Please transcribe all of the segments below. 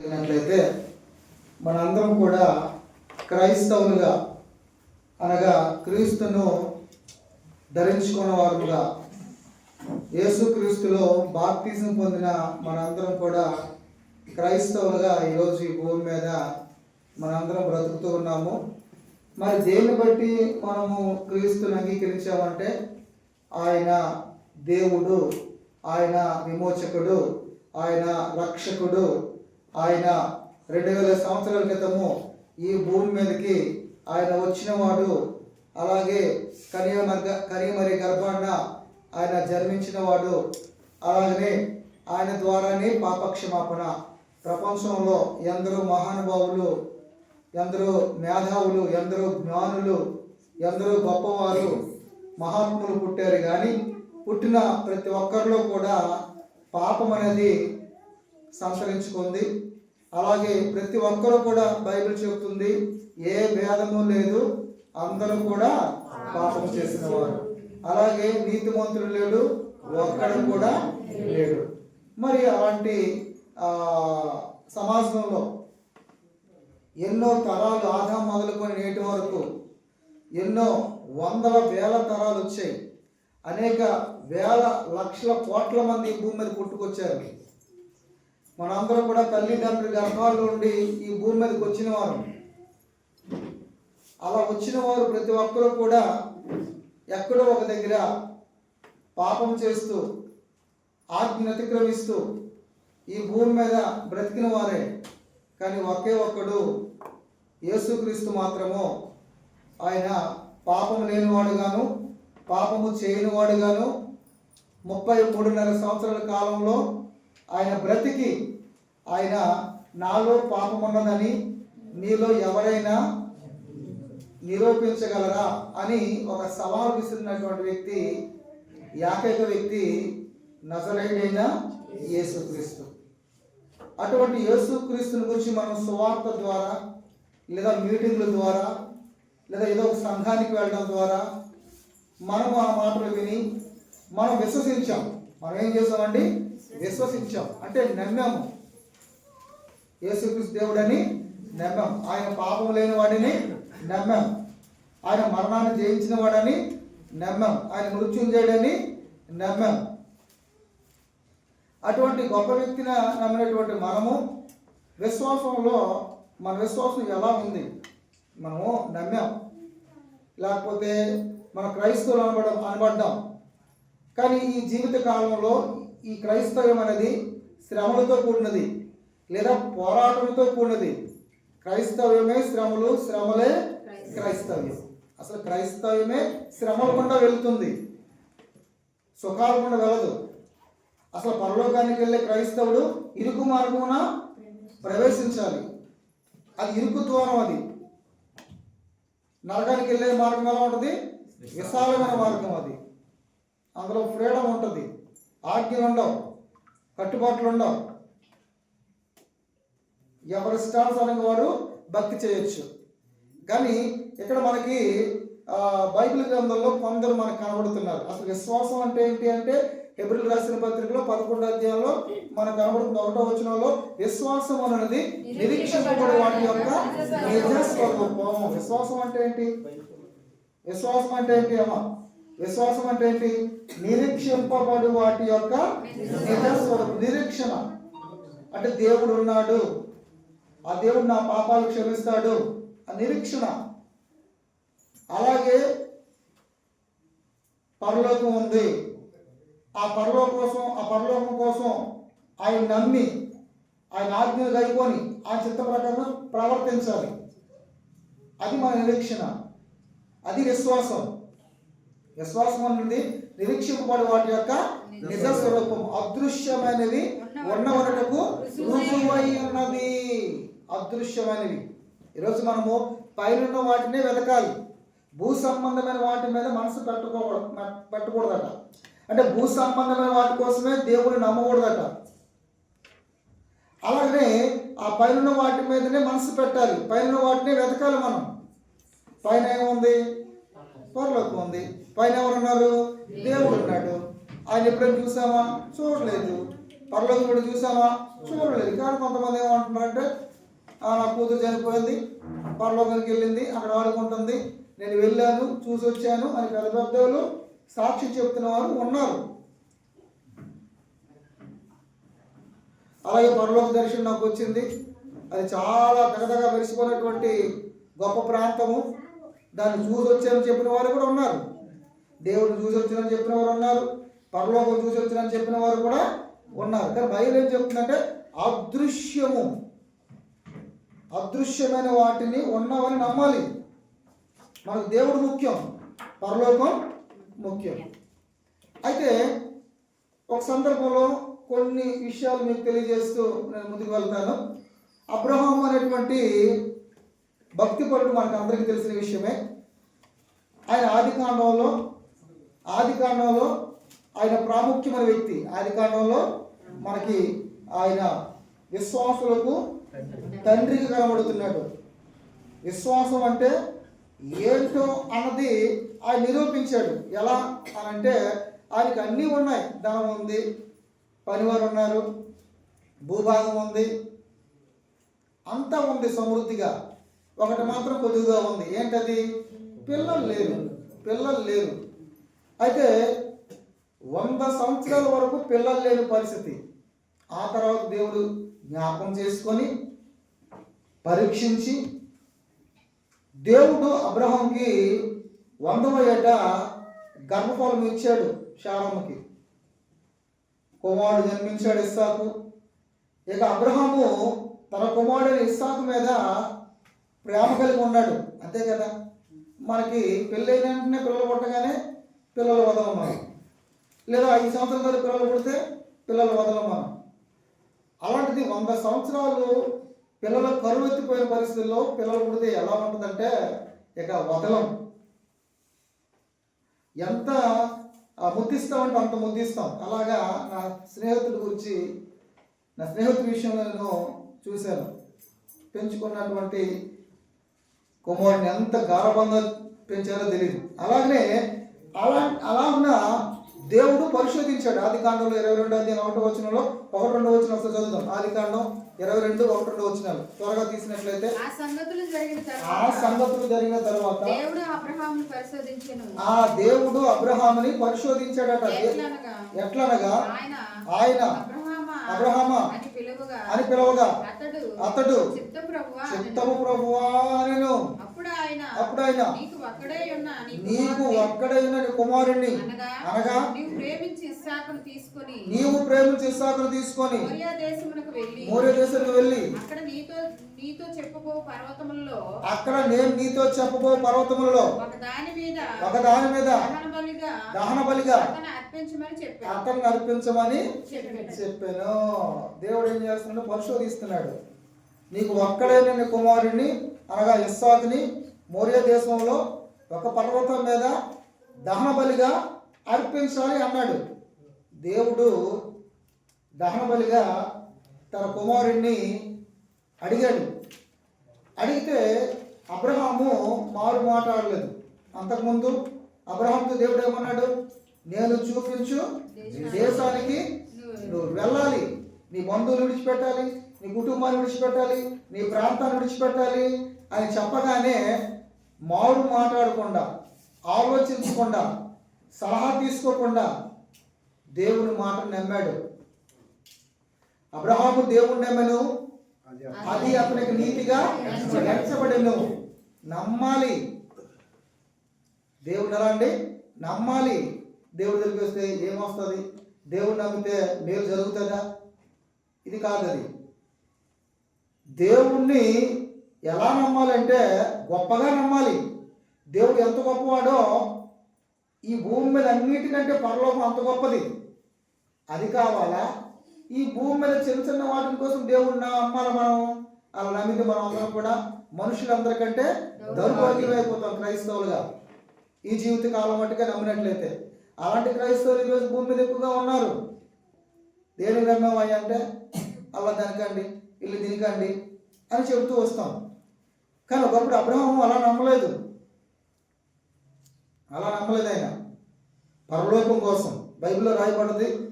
జరిగినట్లయితే మనందరం కూడా క్రైస్తవులుగా అనగా క్రీస్తును ధరించుకున్న వారుగా యేసుక్రీస్తులో బాప్తిజం పొందిన మనందరం కూడా క్రైస్తవులుగా ఈరోజు ఈ భూమి మీద మనందరం బ్రతుకుతూ ఉన్నాము. మరి దేన్ని బట్టి మనము క్రీస్తుని అంగీకరించామంటే ఆయన దేవుడు ఆయన విమోచకుడు ఆయన రక్షకుడు ఆయన రెండు వేల సంవత్సరాల క్రితము ఈ భూమి మీదకి ఆయన వచ్చినవాడు అలాగే కనియమర్గ కనియమరి గర్భాన ఆయన జన్మించినవాడు అలాగనే ఆయన ద్వారానే పాపక్షమాపణ. ప్రపంచంలో ఎందరో మహానుభావులు ఎందరో మేధావులు ఎందరో జ్ఞానులు ఎందరో గొప్పవారు మహాత్ములు పుట్టారు. కానీ పుట్టిన ప్రతి ఒక్కరిలో కూడా పాపం అనేది సంతరించుకుంది. అలాగే ప్రతి ఒక్కరూ కూడా బైబిల్ చెబుతుంది ఏ భేదము లేదు అందరూ కూడా పాపం చేసిన వారు అలాగే మంత్రులు లేడు ఒక్కడు కూడా లేడు. మరి అలాంటి సమాజంలో ఎన్నో తరాలు ఆదాం మొదలుకొని నేటి వరకు ఎన్నో వందల వేల తరాలు వచ్చాయి. అనేక వేల లక్షల కోట్ల మంది భూమి మీద పుట్టుకొచ్చారు. మనందరం కూడా తల్లిదండ్రుల గర్భాల నుండి ఈ భూమి మీదకి వచ్చిన వారు. అలా వచ్చిన వారు ప్రతి ఒక్కరూ కూడా ఎక్కడో ఒక దగ్గర పాపం చేస్తూ ఆజ్ఞను అతిక్రమిస్తూ ఈ భూమి మీద బ్రతికిన వారే. కానీ ఒకే ఒక్కడు యేసుక్రీస్తు మాత్రము. ఆయన పాపం లేనివాడుగాను పాపము చేయనివాడుగాను ముప్పై మూడున్నర సంవత్సరాల కాలంలో ఆయన బ్రతికి ఆయన నాలో పాపం ఉన్నదని నీలో ఎవరైనా నిరూపించగలరా అని ఒక సవాల్ విసిరినటువంటి వ్యక్తి ఏకైక వ్యక్తి నజరైన యేసుక్రీస్తు. అటువంటి యేసుక్రీస్తుని గురించి మనం సువార్త ద్వారా లేదా మీటింగ్ల ద్వారా లేదా ఏదో ఒక సంఘానికి వెళ్ళడం ద్వారా మనం ఆ మాటలు విని మనం విశ్వసించాం. మనం ఏం చేసామండి? విశ్వసించాం. అంటే నమ్మాము. యేసుక్రీస్తు దేవుడని నమ్మాం. ఆయన పాపం లేని వాడిని నమ్మాం. ఆయన మరణాన్ని జయించిన వాడని నమ్మాం. ఆయన మృత్యుంజయుడని నమ్మాం. అటువంటి గొప్ప వ్యక్తిని నమ్మినటువంటి మనము విశ్వాసంలో మన విశ్వాసం ఎలా ఉంది? మనము నమ్మాం. లేకపోతే మన క్రైస్తవులు అనబడ అనబడ్డాం. కానీ ఈ జీవిత కాలంలో ఈ క్రైస్తవ్యం అనేది శ్రమలతో కూడినది లేదా పోరాటంతో కూడినది. క్రైస్తవ్యమే శ్రమలు శ్రమలే క్రైస్తవ్యం. అసలు క్రైస్తవ్యమే శ్రమల గుండా వెళ్తుంది. సుఖాల గుండా వెళ్ళదు. అసలు పరలోకానికి వెళ్ళే క్రైస్తవుడు ఇరుకు మార్గమున ప్రవేశించాలి. అది ఇరుకు ద్వారం అది. నరకానికి వెళ్ళే మార్గం ఎలా ఉంటుంది? విశాలమైన మార్గం అది. అందులో ఫ్రీడమ్ ఉంటుంది. ఆజ్ఞలు ఉండవు కట్టుబాట్లు ఉండవు. ఎవరి ఇష్టానుసారంగా వారు భక్తి చేయొచ్చు. కానీ ఇక్కడ మనకి బైబిల్ గ్రంథంలో కొందరు మనకు కనబడుతున్నారు. అసలు విశ్వాసం అంటే ఏంటి అంటే ఎబ్రిల్ రాసిన పత్రికలో పదకొండు అధ్యాయంలో మనకు కనబడుతుంది. ఒకటో వచనంలో విశ్వాసం అనేది నిరీక్షించబడి వాటి యొక్క నిజ స్వరూపం విశ్వాసం అంటే ఏంటి? విశ్వాసం అంటే ఏంటి అమ్మా? విశ్వాసం అంటే ఏంటి? నిరీక్షింపబడు వాటి యొక్క నిరీక్షణ. అంటే దేవుడు ఉన్నాడు. ఆ దేవుడు నా పాపాలు క్షమిస్తాడు. ఆ నిరీక్షణ. అలాగే పరలోకం ఉంది. ఆ పరలోకం కోసం ఆ పరలోకం కోసం ఆయన నమ్మి ఆయన ఆజ్ఞలు గైకొని ఆ చిత్త ప్రకారం ప్రవర్తించాలి. అది మన నిరీక్షణ. అది విశ్వాసం. విశ్వాసం అనేది నిరీక్షింపబడి వాటి యొక్క నిజ స్వరూపం అదృశ్యమైనవి ఉన్న వరటకు రుజువై ఉన్నది అదృశ్యమైనవి. ఈరోజు మనము పైన వాటినే వెతకాలి. భూ సంబంధమైన వాటి మీద మనసు పెట్టుకోకూడదు పెట్టకూడదట. అంటే భూ సంబంధమైన వాటి కోసమే దేవుని నమ్మకూడదట. అలాగనే ఆ పైన వాటి మీదనే మనసు పెట్టాలి. పైన వాటిని వెతకాలి మనం. పైన ఏముంది? పరలోకం ఉంది. పైన ఎవరున్నారు? దేవుడు ఉన్నాడు. ఆయన ఎప్పుడైనా చూసామా చూడలేదు. పర్లోకి కూడా చూసామా చూడలేదు. కానీ కొంతమంది ఏమంటున్నారంటే "ఆ, నా కూతురు చనిపోయింది. పరలోకానికి వెళ్ళింది. అక్కడ ఆడుకుంటుంది నేను వెళ్ళాను చూసి వచ్చాను అని పెద్ద పెద్దలు సాక్షి చెప్తున్న వారు ఉన్నారు. అలాగే పరలోక దర్శనం నాకు వచ్చింది. అది చాలా దగదగా మెరిసిపోయినటువంటి గొప్ప ప్రాంతము. దాన్ని చూసి వచ్చాను చెప్పిన వారు కూడా ఉన్నారు. దేవుడిని చూసి వచ్చానని చెప్పిన వారు ఉన్నారు పరలోకం చూసి వచ్చానని చెప్పిన వారు కూడా ఉన్నారు. కానీ బైబిల్ ఏం చెప్తుందంటే అదృశ్యము అదృశ్యమైన వాటిని ఉన్నవని నమ్మాలి. మనకు దేవుడు ముఖ్యం పరలోకం ముఖ్యం. అయితే ఒక సందర్భంలో కొన్ని విషయాలు మీకు తెలియజేస్తూ నేను ముందుకు వెళ్తాను. అబ్రహాం అనేటువంటి భక్తి పరుడు మనకు అందరికీ తెలిసిన విషయమే. ఆయన ఆది కాండంలో ఆది కాండంలో ఆయన ప్రాముఖ్యమైన వ్యక్తి. ఆది కాండంలో మనకి ఆయన విశ్వాసులకు తండ్రికి కనబడుతున్నాడు. విశ్వాసం అంటే ఏంటో అన్నది ఆయన నిరూపించాడు. ఎలా అని అంటే ఆయనకి అన్నీ ఉన్నాయి. ధనం ఉంది పనివారు ఉన్నారు భూభాగం ఉంది అంతా ఉంది సమృద్ధిగా. ఒకటి మాత్రం కొద్దిగా ఉంది. ఏంటది? పిల్లలు లేరు. పిల్లలు లేరు. అయితే వంద సంవత్సరాల వరకు పిల్లలు లేని పరిస్థితి. ఆ తర్వాత దేవుడు జ్ఞాపకం చేసుకొని పరీక్షించి దేవుడు అబ్రహాంకి వందవ ఏట గర్భఫలం ఇచ్చాడు శారమ్మకి కుమారుడు జన్మించాడు ఇస్సాకు. ఇక అబ్రహాము తన కుమారుడు ఇస్సాకు మీద ప్రేమ కలిగి ఉన్నాడు. అంతే కదా? మనకి పెళ్ళైన వెంటనే పిల్లలు పుట్టగానే పిల్లలు వదలం మనం లేదా ఐదు సంవత్సరాల తర్వాత పిల్లలు పుడితే పిల్లలు వదలం మనం అలాంటిది వంద సంవత్సరాలు పిల్లలు కరువెత్తిపోయిన పరిస్థితుల్లో పిల్లలు పుడితే ఎలా ఉంటుందంటే ఇక వదలం ఎంత ముద్దిస్తామంటే అంత ముద్దిస్తాం. అలాగా నా స్నేహితుడి గురించి నా స్నేహితుడి విషయంలో నేను చూశాను. పెంచుకున్నటువంటి కుమారుని ఎంత గారబంగా పెంచారో తెలియదు అలాగనే అలా అలా ఉన్న దేవుడు పరిశోధించాడు. ఆది కాండంలో ఇరవై రెండు అధ్యాయం ఒకటో వచనంలో ఒకటి రెండు వచ్చిన ఒకసారి చదువుదాం. ఆది కాండం ఇరవై రెండు ఒకటి రెండు వచ్చినాలు త్వరగా తీసినట్లయితే ఆ సంగతులు జరిగిన తర్వాత దేవుడు ఆ దేవుడు అబ్రహాముని పరిశోధించాడట. ఎట్లనగా? ఆయన అబ్రహామా అని పిలువగా అని అతడు చిత్తము ప్రభువా నేను అప్పుడు ఆయన నీకు ఒక్కడైన కుమారుణ్ణి. అనగా నీవు ప్రేమించి ఇస్సాకును తీసుకొని నీవు ప్రేమించి ఇస్సాకును తీసుకొని కొరియా దేశమునకు వెళ్ళి అక్కడ నీతో నీతో చెప్పబో పర్వతములలో అక్కడ నేను నీతో చెప్పబో పర్వతములలో ఒక దాని మీద ఒక దాని మీద దహన బలిగా దహన బలిగా అర్పించమని చెప్పాను. దేవుడు ఏం చేస్తున్నాడు? పరిశోధిస్తున్నాడు. నీకు ఒక్కడైన నీ కుమారుడిని అనగా ఇస్సాకుని మౌర్య దేశంలో ఒక పర్వతం మీద దహన బలిగా అర్పించాలి అన్నాడు. దేవుడు దహన బలిగా తన కుమారుడిని అడిగాడు. అడిగితే అబ్రహాము మారు మాట్లాడలేదు. అంతకుముందు అబ్రహాంతో దేవుడు ఏమన్నాడు? నేను చూపించు దేశానికి నువ్వు వెళ్ళాలి. నీ బంధువులు విడిచిపెట్టాలి నీ కుటుంబాన్ని విడిచిపెట్టాలి నీ ప్రాంతాన్ని విడిచిపెట్టాలి అని చెప్పగానే మారు మాట్లాడకుండా ఆలోచించకుండా సలహా తీసుకోకుండా దేవుని మాట నమ్మాడు. అబ్రహాము దేవుని నమ్మను. అది అతనికి నీతిగా ఎంచబడెను నమ్మాలి. దేవుడు ఎలా అండి? నమ్మాలి. దేవుడు వస్తే ఏమొస్తుంది? దేవుడు నమ్మితే మేలు జరుగుతుందా? ఇది కాదు అది దేవుణ్ణి ఎలా నమ్మాలంటే గొప్పగా నమ్మాలి. దేవుడు ఎంత గొప్పవాడో ఈ భూమి మీద అన్నిటికంటే పరలోకం అంత గొప్పది. అది కావాలా? ఈ భూమి మీద చిన్న చిన్న వాటి కోసం దేవుడు నా అమ్మాలి మనం. అలా నమ్మితే మనం అందరం కూడా మనుషులందరికంటే దౌర్భాగ్యం అయిపోతాం క్రైస్తవులుగా. ఈ జీవిత కాలం మట్టుగా నమ్మినట్లయితే. అలాంటి క్రైస్తవులు ఈరోజు భూమి మీద ఎక్కువగా ఉన్నారు. దేని నమ్మేమయ్యా అంటే అలా దానికండి ఇల్లు దీనికండి అని చెబుతూ వస్తాం. కానీ ఒకప్పుడు అబ్రహం అలా నమ్మలేదు. అలా నమ్మలేదు ఆయన. పరలోకం కోసం బైబిల్లో రాయబడింది.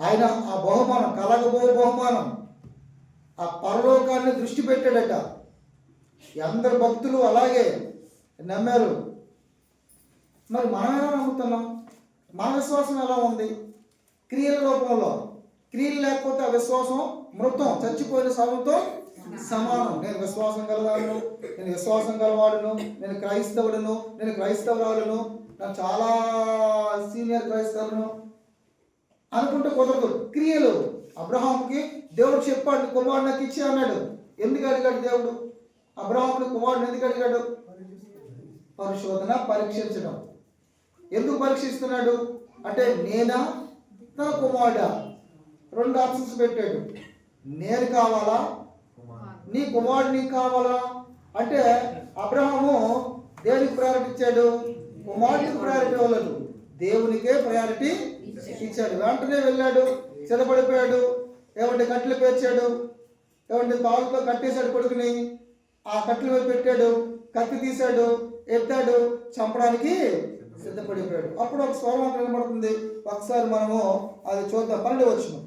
ఆయన ఆ బహుమానం కలగబో బహుమానం ఆ పరలోకాన్ని దృష్టి పెట్టాడట. అందరు భక్తులు అలాగే నమ్మారు. మరి మనం ఎలా నమ్ముతున్నాం? మన విశ్వాసం ఎలా ఉంది? క్రియల రూపంలో క్రియలు లేకపోతే ఆ విశ్వాసం మృతం చచ్చిపోయిన సభతో సమానం. నేను విశ్వాసం గలవాడును నేను విశ్వాసం గలవాడును నేను క్రైస్తవుడును నేను క్రైస్తవురాలును నాకు చాలా సీనియర్ క్రైస్తవులను అనుకుంటే కుదరదు. క్రియలు. అబ్రహాంకి దేవుడు చెప్పాడు కుమారుడు నాకు ఇచ్చి అన్నాడు. ఎందుకు అడిగాడు దేవుడు? అబ్రహాంని కుమారుడు ఎందుకు అడిగాడు? పరిశోధన పరీక్షించడం. ఎందుకు పరీక్షిస్తున్నాడు? అంటే నేనా? తన కుమారుడా. రెండు ఆప్షన్స్ పెట్టాడు. నేను కావాలా? నీ కుమారుడు నీకు కావాలా? అంటే అబ్రహాము దేనికి ప్రయారిటీ ఇచ్చాడు. కుమారుడికి ప్రయారిటీ ఇవ్వలేదు దేవునికే ప్రయారిటీ ఇచ్చాడు. వెంటనే వెళ్ళాడు. సిద్ధపడిపోయాడు. ఏమంటే కట్టెలు పేర్చాడు. ఏమంటే తాళ్ళతో కట్టేశాడు కొడుకుని. ఆ కట్టెల మీద పెట్టాడు. కత్తి తీశాడు. ఎత్తాడు. చంపడానికి సిద్ధపడిపోయాడు. అప్పుడు ఒక స్వరం అక్కడ కనబడుతుంది. ఒకసారి మనము అది చూద్దాం. పన్నెండు వచ్చిన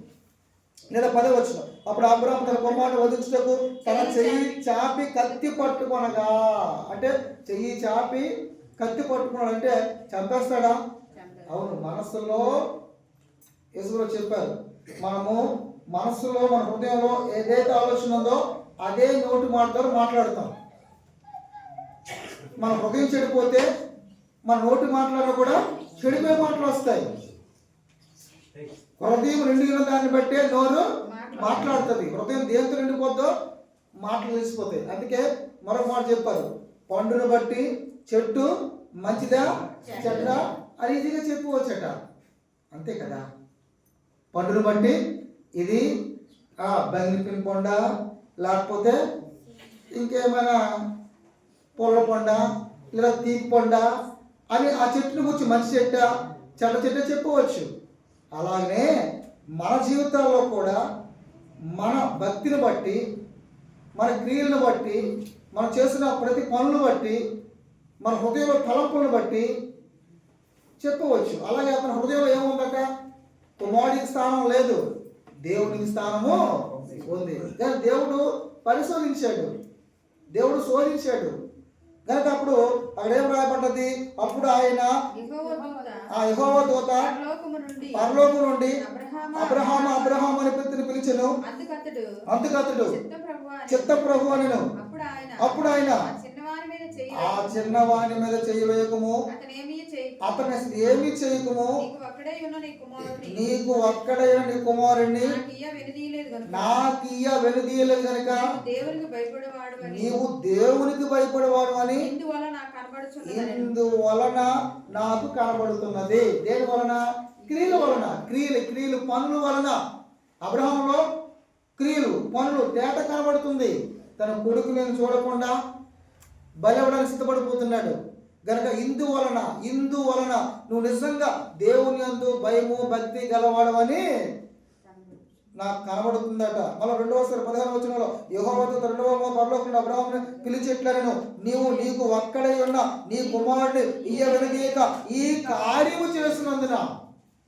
లేదా పదే వచ్చినాం అప్పుడు అబ్రాహం తన కుమారుడు వధించుటకు తన చెయ్యి చాపి కత్తి పట్టుకొనగా. అంటే చెయ్యి చాపి కత్తి పట్టుకున్నాడు అంటే చంపేస్తాడా? అవును మనస్సులో యేసులో చెప్పారు మనము మనస్సులో మన హృదయంలో ఏదైతే ఆలోచన ఉందో అదే నోటి మాటతో మాట్లాడతాం. మన హృదయం చెడిపోతే మన నోటి మాటలలో కూడా చెడిపోయే మాటలు వస్తాయి. హృదయం నిండిన దాన్ని బట్టే నోరు మాట్లాడుతుంది. హృదయం దేంతో నిండిపోద్దో? మాటలు తెలిసిపోతాయి. అందుకే మరొక మాట చెప్పారు. పండును బట్టి చెట్టు మంచిదా? చెడ్డ? అని ఈజీగా చెప్పుకోవచ్చట అంతే కదా? పండును బట్టి ఇది ఆ బంగిపిన్ లేకపోతే ఇంకేమైనా పొల్ల పండ లేదా తీపి పండ అని ఆ చెట్టును గురించి మంచి చెట్ట చెడ్డ చెట్ట చెప్పవచ్చు. అలాగనే మన జీవితాల్లో కూడా మన భక్తిని బట్టి మన క్రియలను బట్టి మనం చేసిన ప్రతి పనులను బట్టి మన హృదయంలో తలంపులను బట్టి చెప్పవచ్చు. అలాగే అతని హృదయంలో ఏముందట? కుమారుడికి స్థానం లేదు. దేవునికి స్థానము ఉంది. కానీ దేవుడు పరిశోధించాడు. దేవుడు శోధించాడు. కనుక అప్పుడు అక్కడ ఏం రాయబడ్డది? అప్పుడు ఆయన ఆ యెహోవా దూత పరలోకం నుండి అబ్రహాము అబ్రహాము అని పిలుపుని పిలిచెను. అందుకతడు చిత్త ప్రభు అని. అప్పుడు ఆయన. ఆ చిన్నవాని మీద చెయ్యి ఆ చిన్నవాని మీద చెయ్యి వేయకము. అతనేమీ చేయి అతను ఏమీ చేయకము. నీకు ఒక్కడైన నీ కుమారుణ్ణి. నాకు ఇయ్య వెనుదీయలేదు కనుక. నీవు దేవునికి భయపడేవాడు అని. ఇందువలన నాకు కనబడుతున్నది. దేని వలన క్రియల వలన క్రియలు క్రియలు పనుల వలన. అబ్రహంలో క్రియలు పనులు తేట కనబడుతుంది. తన కొడుకు నేను చూడకుండా బలవడానికి సిద్ధపడిపోతున్నాడు. గనక ఇందు వలన ఇందు వలన నువ్వు నిజంగా దేవుని అందు భయము భక్తి గలవాడవని నాకు కనబడుతుందట. మళ్ళీ రెండవసారి పదహారు వచనంలో యెహోవాతో రెండవ పరలోకంలో అబ్రహాముని పిలిచెట్లను నీవు నీకు ఒక్కడై ఉన్న నీ కుమారుడు ఇయ్య వెనదీయక ఈ కార్యము చేస్తున్నందున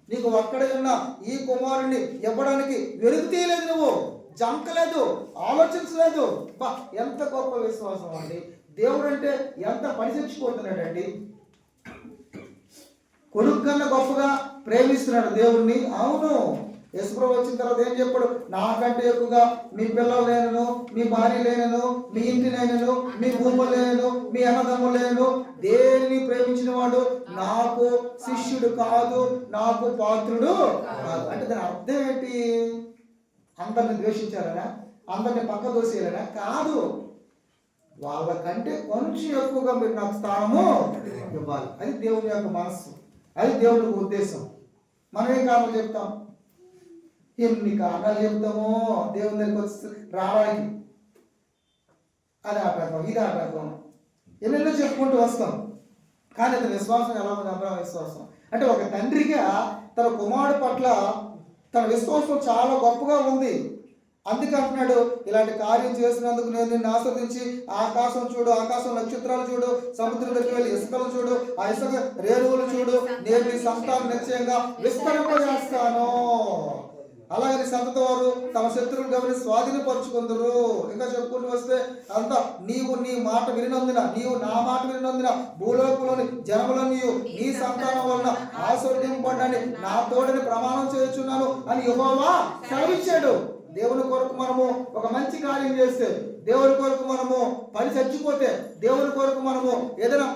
నీకు అక్కడే ఉన్న ఈ కుమారుడిని ఇవ్వడానికి వెలుగు తీయలేదు నువ్వు. జంకలేదు ఆలోచించలేదు. బా ఎంత గొప్ప విశ్వాసం అండి. దేవుడు అంటే ఎంత పనిచేసిపోతున్నాడండి కొడుకు కన్నా గొప్పగా ప్రేమిస్తున్నాడు దేవుణ్ణి. అవును. యశుప్రభు వచ్చిన తర్వాత ఏం చెప్పాడు? నాకంటే ఎక్కువగా మీ పిల్లలు లేనను మీ భార్య లేనను మీ ఇంటి లేనను మీ భూములు లేనను మీ అన్నదమ్ములు లేనను దేన్ని ప్రేమించిన వాడు? నాకు శిష్యుడు కాదు నాకు పాత్రుడు కాదు. అంటే దాని అర్థం ఏంటి? అందరిని ద్వేషించాలనా? అందరిని పక్క దోసేయాలనా కాదు. వాళ్ళకంటే కొంచెం ఎక్కువగా మీరు నాకు స్థానము ఇవ్వాలి. అది దేవుని యొక్క మనస్సు. అది దేవుని ఉద్దేశం. మనం ఏం కారణం చెప్తాం? ఎన్ని కారణాలు చెబుతామో దేవుని దగ్గరికి వచ్చి రావడానికి. అది ఆటంకం ఇది ఆటంకం ఎన్నెన్నో చెప్పుకుంటూ వస్తాం. కానీ అతని విశ్వాసం ఎలా ఉంది అబ్రహం విశ్వాసం. అంటే ఒక తండ్రిగా తన కుమారుడు పట్ల తన విశ్వాసం చాలా గొప్పగా ఉంది. అందుకే అంటున్నాడు ఇలాంటి కార్యం చేసినందుకు నేను నిన్ను ఆస్వాదించి ఆకాశం చూడు ఆకాశం నక్షత్రాలు చూడు సముద్రంలోకి వెళ్ళి ఇసుకలు చూడు ఆ ఇసుక రేణువులు చూడు నేను నీ సంతానం నిశ్చయంగా విస్తరింపజేస్తాను. అలాగే సంతత వారు తమ శత్రువులు గమని స్వాధీనపరుచుకుందరు. ఇంకా చెప్పుకుంటూ వస్తే అంతా నీవు నీ మాట వినినందున నీవు నా మాట వినినందున భూలోకంలోని జనములని నీ సంతానం వలన ఆశీర్వదింపబడ్డాన్ని నా తోడని ప్రమాణం చేస్తున్నాను అని యెహోవా సెలవిచ్చాడు. దేవుని కొరకు మనము ఒక మంచి కార్యం చేస్తే దేవుని కొరకు మనము పని చచ్చిపోతే దేవుని కొరకు మనము ఏదైనా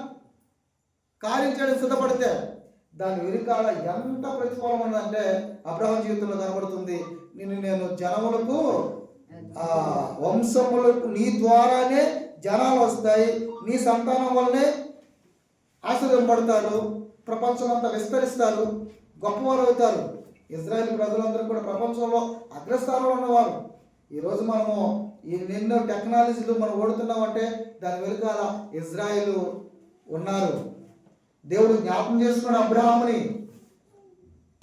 కార్యం చేయడం సిద్ధపడితే దాని వెనుకాల ఎంత ప్రతిఫలం ఉందంటే అబ్రహం జీవితంలో కనబడుతుంది. నేను నేను జనములకు ఆ వంశములకు నీ ద్వారానే జనాలు వస్తాయి. నీ సంతానం వల్లనే ఆశీర్వదింపడతారు ప్రపంచమంతా విస్తరిస్తారు. గొప్పవారు అవుతారు. ఇజ్రాయెల్ ప్రజలందరూ కూడా ప్రపంచంలో అగ్రస్థానంలో ఉన్నవారు. ఈరోజు మనము ఈ ఎన్నో టెక్నాలజీలు మనం ఓడుతున్నామంటే దాని వెనుకాల ఇజ్రాయిల్ ఉన్నారు. దేవుడు జ్ఞాపకం చేసుకున్న అబ్రహాముని.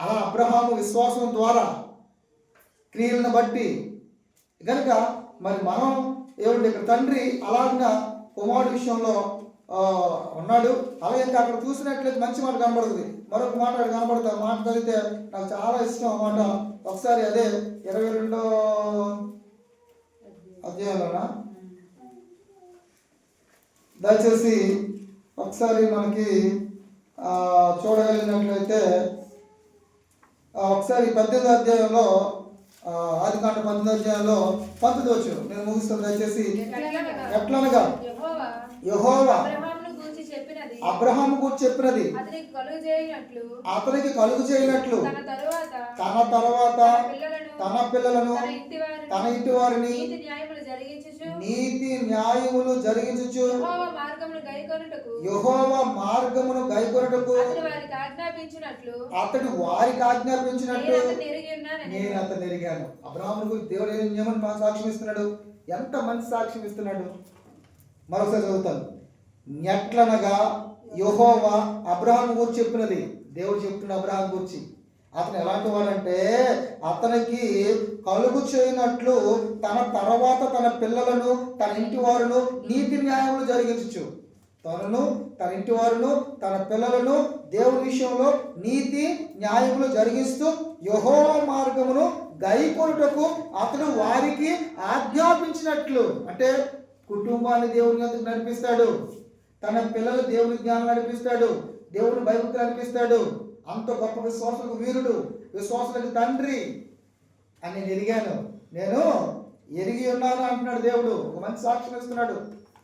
అలా అబ్రహాము విశ్వాసం ద్వారా క్రియలను బట్టి. కనుక మరి మనం ఏమంటే ఇక్కడ తండ్రి అలాగిన కుమారుడు విషయంలో ఉన్నాడు. అలాగే ఇంకా అక్కడ చూసినట్లయితే మంచి మాట కనబడుతుంది. మరొక మాట అక్కడ కనబడుతుంది మాట చదివితే నాకు చాలా ఇష్టం అన్నమాట ఒకసారి అదే ఇరవై రెండో అధ్యాయంలోనా? దయచేసి ఒకసారి మనకి చూడగలిగినట్లయితే ఒకసారి పద్దెనిమిది అధ్యాయంలో ఆది కాండ పద్దెనిమిది అధ్యాయంలో పంతొమ్మిది వచ్చు నేను ముగిస్తాను దయచేసి. ఎట్లనగా? యెహోవా. చెప్పినది. అబ్రహాము గురించి చెప్పినది. అతనికి కలుగు చేయనట్లు. అతనికి కలుగు చేయనట్లు. తన తరువాత తన తర్వాత పిల్లలను తన పిల్లలను తన ఇంటి వారిని నీతి న్యాయములు జరిగించుచు యెహోవా మార్గమును గైకొనుటకు అతడు వారికి ఆజ్ఞాపించినట్లు అతడు వారికి ఆజ్ఞాపించినట్టు నేను అతను ఎరిగాను. అబ్రహామును గురించి దేవుడు ఏమని సాక్ష్యం ఇస్తున్నాడు ఎంత మంచి సాక్ష్యం ఇస్తున్నాడు మరొకసారి చదువుతాను. ఎట్లనగా యహోవా అబ్రహాం గురించి చెప్పినది. దేవుడు చెప్తున్న అబ్రహాం గురించి. అతను ఎలాంటి వాడంటే అతనికి కలుగు చేయనట్లు తన తర్వాత తన పిల్లలను తన ఇంటి వారును నీతి న్యాయములు జరిగించచ్చు తనను తన ఇంటి వారును తన పిల్లలను దేవుని విషయంలో నీతి న్యాయములు జరిగిస్తూ యహో మార్గమును గైకొనుటకు అతను వారికి ఆజ్ఞాపించినట్లు. అంటే కుటుంబాన్ని దేవుని యొద్దకు నడిపిస్తాడు. తన పిల్లలు దేవుని జ్ఞానం నడిపిస్తాడు దేవుని భయభక్తులు నడిపిస్తాడు అంత గొప్ప విశ్వాసులకు వీరుడు. విశ్వాసులకు తండ్రి అని నేను ఎరిగాను. నేను ఎరిగి ఉన్నాను అంటున్నాడు దేవుడు. ఒక మంచి సాక్ష్యం ఇస్తున్నాడు.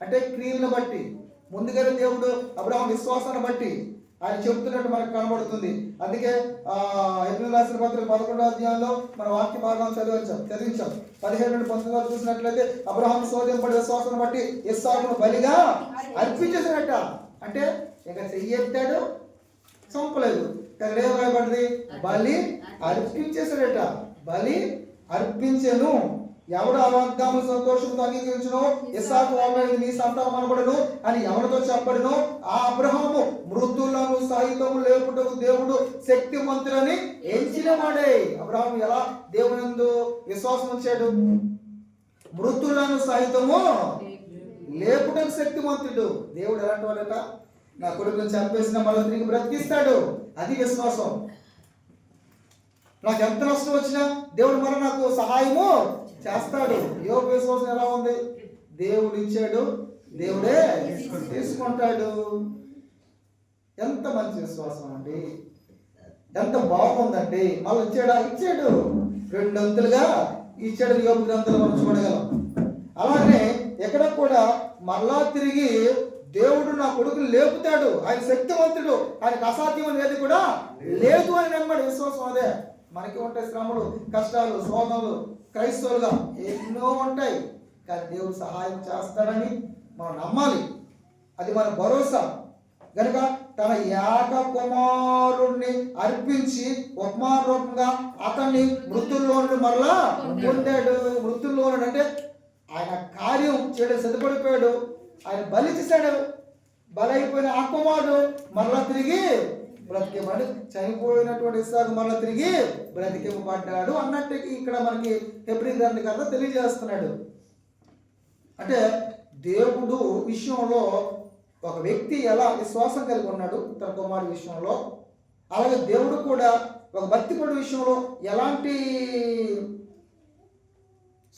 అంటే క్రియలను బట్టి. ముందుగానే దేవుడు అప్పుడు ఆ విశ్వాసాన్ని బట్టి ఆయన చెబుతున్నట్టు మనకు కనబడుతుంది. అందుకే ఆ రాసిన పత్రిక పదకొండో అధ్యాయంలో మన వాక్య భాగం చదివించాం. చదివించాం. పదిహేడు నుండి పంతొమ్మిది వరకు చూసినట్లయితే అబ్రహం శోధింపడి విశ్వాసాన్ని బట్టి ఇస్సాకును బలిగా అర్పించేసినట్ట. అంటే ఇక చెయ్యెత్తాడు చంపలేదు. ఇక్కడ ఏం రాయబడింది? బలి అర్పించేసాడట బలి అర్పించెను. ఎవడు ఆ సంతోషంతో అంగీకరించును ఇసాకు వాగ్దానం నీ సంతానం అనబడను అని ఎవరితో చెప్పడను ఆ అబ్రహాము మృతులను సహితము లేకుండా దేవుడు శక్తిమంతులని ఎంచిన వాడే. అబ్రహాము ఎలా? దేవుని విశ్వాసం ఉంచాడు. మృతులను సహితము లేపుటకు శక్తిమంతుడు దేవుడు ఎలాంటి వాడట? నా కొడుకుని చంపేసిన మళ్ళీ తిరిగి బ్రతికిస్తాడు. అది విశ్వాసం. నాకు ఎంత నష్టం వచ్చినా దేవుడు మరి నాకు సహాయము చేస్తాడు. యోగ విశ్వాసం ఎలా ఉంది? దేవుడు ఇచ్చాడు. దేవుడే తీసుకుంటాడు. ఎంత మంచి విశ్వాసం అండి. ఎంత బాగుందండి. మళ్ళీ ఇచ్చాడా? ఇచ్చాడు. రెండు అంతులుగా ఇచ్చాడు యోగ గ్రంథాలు మనం చూడగలం. అలానే ఎక్కడ కూడా మరలా తిరిగి దేవుడు నా కొడుకుని లేపుతాడు. ఆయన శక్తివంతుడు. ఆయనకు అసాధ్యం అనేది కూడా లేదు అని నమ్మాడు. విశ్వాసం అదే. మనకి ఉంటాయి శ్రమలు కష్టాలు శోధనలు క్రైస్తవులుగా ఎన్నో ఉంటాయి. కానీ దేవుడు సహాయం చేస్తాడని మనం నమ్మాలి. అది మన భరోసా. గనుక తన ఏక కుమారుణ్ణి అర్పించి ఉపమాన రూపంగా అతన్ని మృతుల్లో మరలా పొందాడు. మృతుల్లో అంటే ఆయన కార్యం చేయడం సిద్ధపడిపోయాడు. ఆయన బలి చేశాడు. బలైపోయిన ఆ కుమారుడు మరలా తిరిగి బ్రతికేమని చనిపోయినటువంటి ఇస్సాకు మరలా తిరిగి బ్రతికింపబడ్డాడు అన్నట్టు ఇక్కడ మనకి హెబ్రి గారిని కథ తెలియజేస్తున్నాడు. అంటే దేవుడు విషయంలో ఒక వ్యక్తి ఎలా విశ్వాసం కలిగి ఉన్నాడు తన కుమారుడి విషయంలో అలాగే దేవుడు కూడా ఒక భక్తిపడు విషయంలో ఎలాంటి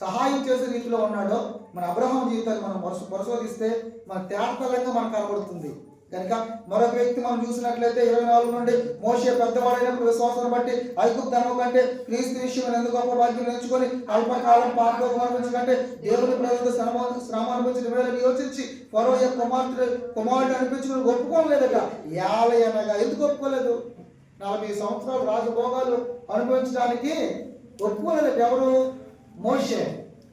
సహాయం చేసే రీతిలో ఉన్నాడో మన అబ్రహం జీవితాన్ని మనం పరిశోధిస్తే మన తేటతలంగా మనకు కనబడుతుంది. కనుక మరొక వ్యక్తి మనం చూసినట్లయితే ఇరవై నాలుగు నుండి మోసే పెద్దవాడైనప్పుడు విశ్వాసం బట్టి ఐగుప్తు ధర్మం కంటే క్రీస్తు విషయం ఎందుకు గొప్ప భాగ్యం ఎంచుకొని అల్పకాలం పాపలోకం అనిపించకంటే దేవుని ప్రజలతో శ్రమ శ్రమ అనిపించిన వేళ యోచించి ఫరో యొక్క కుమార్తె కుమారుడు అనిపించుకుని ఒప్పుకోలేదట యాలై అనగా ఎందుకు ఒప్పుకోలేదు? నలభై సంవత్సరాలు రాజభోగాలు అనుభవించడానికి ఒప్పుకోలేదట ఎవరు? మోసే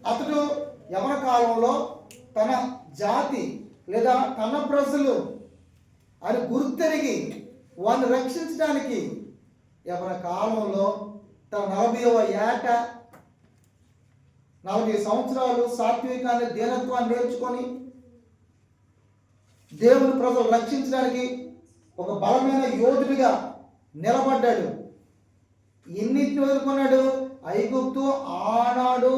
అతడు ఎవరి కాలంలో తన జాతి లేదా తన ప్రజలు అని గుర్తెరిగి వారిని రక్షించడానికి ఎవరి కాలంలో తన నలభైవ ఏట నలభై సంవత్సరాలు సాత్వికాన్ని దీనత్వాన్ని నేర్చుకొని దేవుని ప్రజలు రక్షించడానికి ఒక బలమైన యోధుడిగా నిలబడ్డాడు. ఎన్నిటిని ఎదుర్కొన్నాడు? ఐగుప్తు ఆనాడు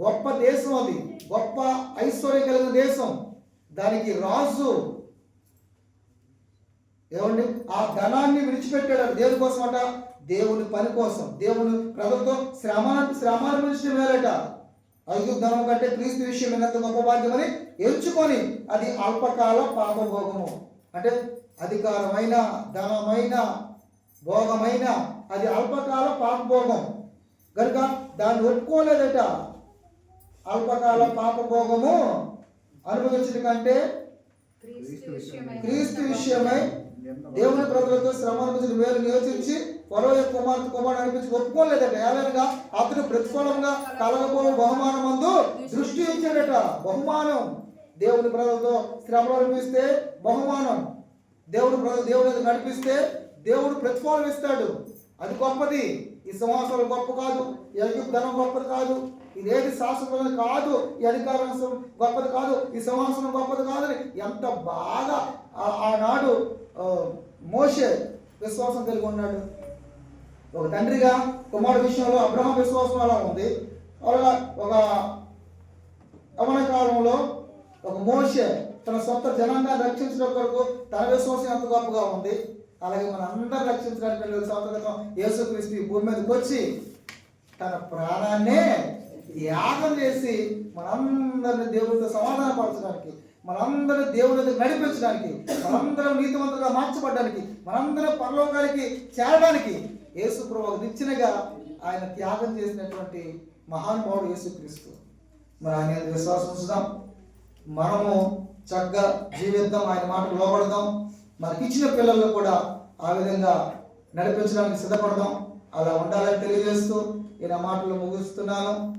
గొప్ప దేశం అది. గొప్ప ఐశ్వర్యం కలిగిన దేశం. దానికి రాజు ఏమండి? ఆ ధనాన్ని విడిచిపెట్టాడు. దేవుని కోసం అట దేవుని పని కోసం. దేవుని ప్రజలతో శ్రమ శ్రమ అనుభవించిన వేలట ఐగుప్తు ధనం కంటే క్రీస్తు విషయం ఎంత గొప్ప భాగ్యమని ఎంచుకొని అది అల్పకాల పాపభోగము. అంటే అధికారమైన ధనమైన భోగమైన అది అల్పకాల పాపభోగం. కనుక దాన్ని ఒప్పుకోలేదట. అల్పకాల పాపభోగము అనుభవించడం కంటే క్రీస్తు విషయమై దేవుని ప్రజలతో శ్రమ అనిపించిన వేలు నియోచించి పొరవ కుమార్తె కుమారుడు అనిపించి ఒప్పుకోలేదట. ఏలనగా అతను ప్రతిఫలంగా కలగబో బహుమానమందు దృష్టి ఇచ్చాడట బహుమానం. దేవుని ప్రజలతో శ్రమలు అనిపిస్తే బహుమానం. దేవుని ప్రజలు దేవుని నడిపిస్తే దేవుడు ప్రతిఫలం ఇస్తాడు. అది గొప్పది. ఈ సంవత్సరం గొప్ప కాదు. ఈ ధనం గొప్పది కాదు. ఇదేది శాశ్వతం కాదు. ఈ అధికారం గొప్పది కాదు. ఈ సంవత్సరం గొప్పది కాదని ఎంత బాగా ఆనాడు మోషే విశ్వాసం కలిగి ఉన్నాడు. ఒక తండ్రిగా కుమారుడు విషయంలో అబ్రహం విశ్వాసం అలా ఉంది. అలా ఒక యవన కాలంలో ఒక మోషే తన సొంత జనంగా రక్షించడం కొరకు తన విశ్వాసం ఎంత గొప్పగా ఉంది. అలాగే మన అందరూ రక్షించడానికి రెండు వేల సంవత్సరాల క్రితం యేసుక్రీస్తు భూమి మీదకి వచ్చి తన ప్రాణాన్నే త్యాగం చేసి మనందరిని దేవుడితో సమాధానపరచడానికి మనందరూ దేవుని నడిపించడానికి మనందరం నీతివంతులుగా మార్చబడడానికి మనందరం పరలోకానికి చేరడానికి యేసు ప్రభు నిచ్చినగా ఆయన త్యాగం చేసినటువంటి మహానుభావుడు యేసుక్రీస్తు. మరి ఆయన విశ్వాసం ఉంచుదాం. మనము చక్కగా జీవిద్దాం ఆయన మాటకు లోపడదాం మనకి ఇచ్చిన పిల్లలను కూడా ఆ విధంగా నడిపించడానికి సిద్ధపడదాం. అలా ఉండాలని తెలియజేస్తూ ఈ మాటలు ముగిస్తున్నాను.